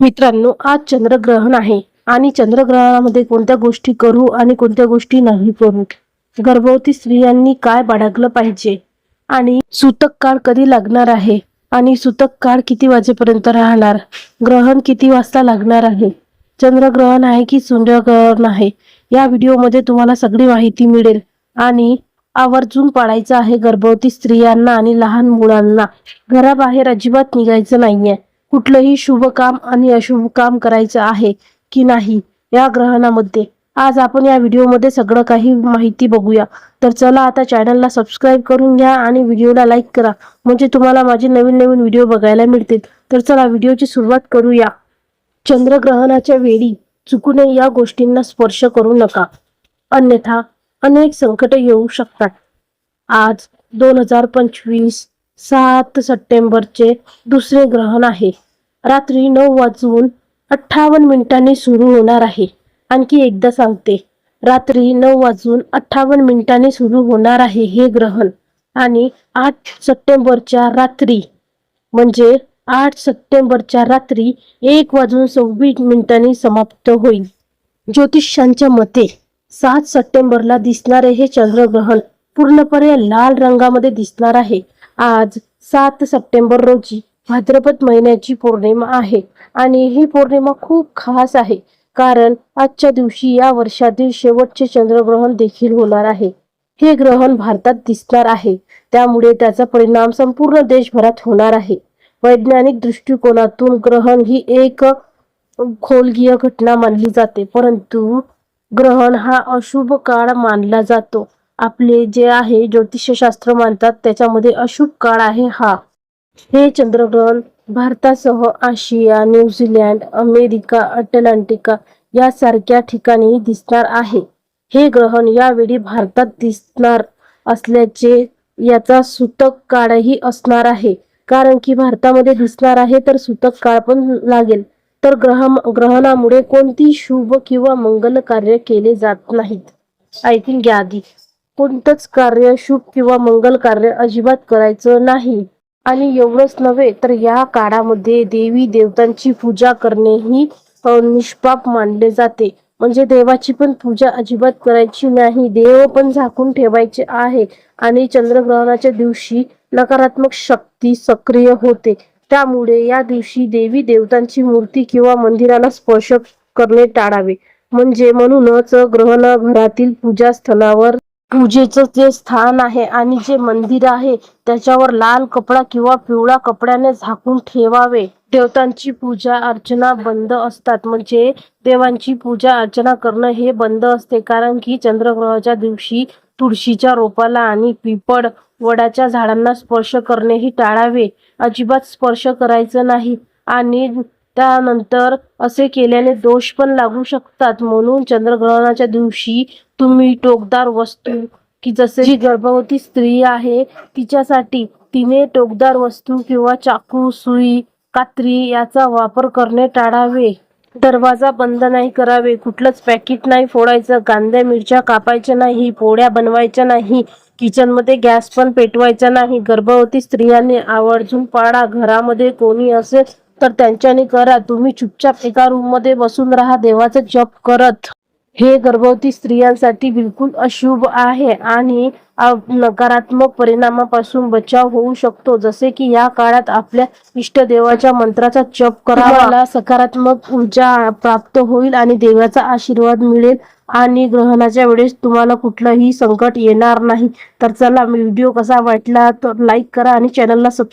मित्रांनो आज चंद्रग्रहण आहे आणि चंद्रग्रहणामध्ये कोणत्या गोष्टी करू आणि कोणत्या गोष्टी नाही करू? गर्भवती स्त्रियांनी काय बाळगलं पाहिजे? आणि सूतक काळ कधी लागणार आहे? आणि सूतक काळ किती वाजेपर्यंत राहणार? ग्रहण किती वाजता लागणार आहे? चंद्रग्रहण आहे की सूर्यग्रहण आहे? या व्हिडिओमध्ये तुम्हाला सगळी माहिती मिळेल. आणि आवर्जून पाळायचं आहे गर्भवती स्त्रियांना आणि लहान मुलांना. घराबाहेर अजिबात निघायचं नाहीये. कुठलंही शुभ काम आणि अशुभ काम करायचं आहे की नाही या ग्रहणामध्ये. आज आपण या व्हिडिओमध्ये सगळं काही माहिती बघूया. तर चला आता चॅनलला सबस्क्राईब करून घ्या आणि व्हिडिओला लाईक करा. म्हणजे तुम्हाला माझे नवीन नवीन व्हिडिओ बघायला मिळतील. तर चला व्हिडिओची सुरुवात करूया. चंद्रग्रहणाच्या वेळी चुकूने या गोष्टींना स्पर्श करू नका. अन्यथा अनेक संकट येऊ शकतात. आज दोन हजार पंचवीस सात सप्टेंबरचे दुसरे ग्रहण आहे. रात्री नऊ वाजून अठ्ठावन्न मिनिटांनी सुरू होणार आहे. आणखी एकदा सांगते. रात्री नऊ वाजून अठ्ठावन्न मिनिटांनी सुरू होणार आहे हे ग्रहण. आणि आठ सप्टेंबरच्या रात्री म्हणजे आठ सप्टेंबरच्या रात्री एक वाजून सव्वीस मिनिटांनी समाप्त होईल. ज्योतिषांच्या मते सात सप्टेंबरला दिसणारे हे चंद्रग्रहण पूर्णपणे लाल रंगामध्ये दिसणार आहे. आज सात सप्टेंबर रोजी भाद्रपद महिन्याची पौर्णिमा आहे आणि ही पौर्णिमा खूप खास आहे कारण आजच्या दिवशी या वर्षातील शेवटचे चंद्रग्रहण देखील होणार आहे. हे ग्रहण भारतात दिसणार आहे. त्यामुळे त्याचा परिणाम संपूर्ण देशभरात होणार आहे. वैज्ञानिक दृष्टिकोनातून ग्रहण ही एक खोलगीय घटना मानली जाते परंतु ग्रहण हा अशुभ काळ मानला जातो. आपले जे आहे ज्योतिषशास्त्र मानतात त्याच्यामध्ये अशुभ काळ आहे हा. हे चंद्रग्रहण भारतासह आशिया न्यूझीलँड अमेरिका अटलांटिका यासारख्या ठिकाणी दिसणार आहे. हे ग्रहण यावेळी भारतात दिसणार असल्याचे याचा सूतक काळही असणार आहे. कारण की भारतामध्ये दिसणार आहे तर सूतक काळ पण लागेल. तर ग्रह ग्रहणामुळे कोणती शुभ किंवा मंगल कार्य केले जात नाहीत. ऐकून घ्या आधी कोणतंच कार्य शुभ किंवा मंगल कार्य अजिबात करायचं नाही. आणि एवढंच नव्हे तर या काळामध्ये देवी देवतांची पूजा करणे ही निष्पाप मानले जाते. म्हणजे देवाची पण पूजा अजिबात करायची नाही. देव पण झाकून ठेवायचे आहे. आणि चंद्रग्रहणाच्या दिवशी नकारात्मक शक्ती सक्रिय होते. त्यामुळे या दिवशी देवी देवतांची मूर्ती किंवा मंदिराला स्पर्श करणे टाळावे. म्हणजे म्हणूनच ग्रहण घरातील पूजा स्थळावर पूजेचं जे स्थान आहे आणि जे मंदिर आहे त्याच्यावर लाल कपडा किंवा पिवळा कपड्याने झाकून ठेवावे. देवतांची पूजा अर्चना बंद असतात. म्हणजे देवांची पूजा अर्चना करणं हे बंद असते. कारण की चंद्रग्रहाच्या दिवशी तुळशीच्या रोपाला आणि पिपळ वडाच्या झाडांना स्पर्श करणेही टाळावे. अजिबात स्पर्श करायचं नाही. आणि त्यानंतर असे केल्याने दोष पण लागू शकतात. म्हणून चंद्रग्रहणाच्या दिवशी तुम्ही टोकदार वस्तू की जसे जी गर्भवती स्त्री आहे तिच्यासाठी तिने टोकदार वस्तू किंवा चाकू सुई कात्री याचा वापर करणे टाळावे. दरवाजा बंद नाही करावे. कुठलंच पॅकेट नाही फोडायचं. कांद्या मिरच्या कापायच्या नाही पोळ्या बनवायच्या नाही किचनमध्ये गॅस पण पेटवायचा नाही. गर्भवती स्त्रियांनी आवर्जून पाळा घरामध्ये कोणी असेल तर त्यांच्याने करा. तुम्ही चुपचाप एका रूममध्ये बसून राहा. देवाचा जप करत. हे गर्भवती स्त्रियांसाठी बिलकुल अशुभ आहे आणि नकारात्मक परिणामापासून बचाव होऊ शकतो. जसे की या काळात आपल्या इष्टदेवाच्या मंत्राचा जप करावा सकारात्मक ऊर्जा प्राप्त होईल आणि देवाचा आशीर्वाद मिळेल आणि ग्रहणाच्या वेळेस तुम्हाला कुठलंही संकट येणार नाही. तर चला व्हिडिओ कसा वाटला तर लाईक करा आणि चॅनलला सबस्क्राईब